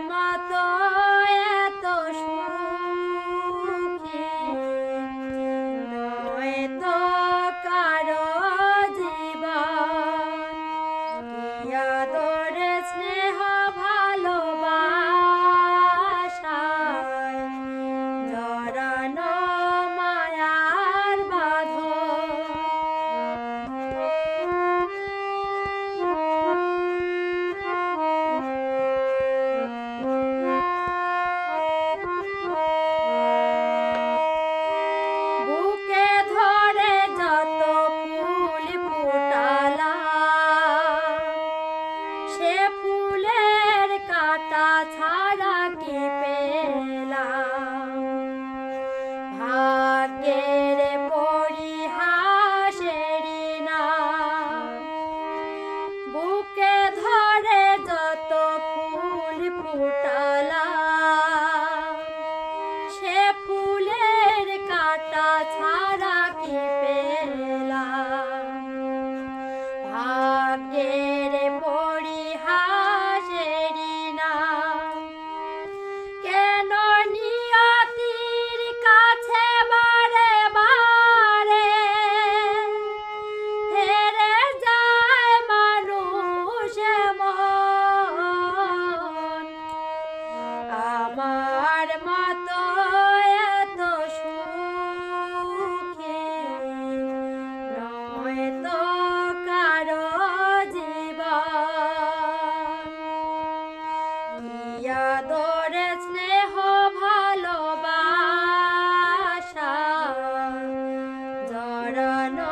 মতো আদরে স্নেহ ভালোবাসা জড়ানো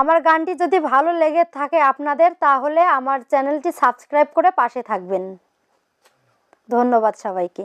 আমার গানটি যদি ভালো লেগে থাকে আপনাদের, তাহলে আমার চ্যানেলটি সাবস্ক্রাইব করে পাশে থাকবেন। ধন্যবাদ সবাইকে।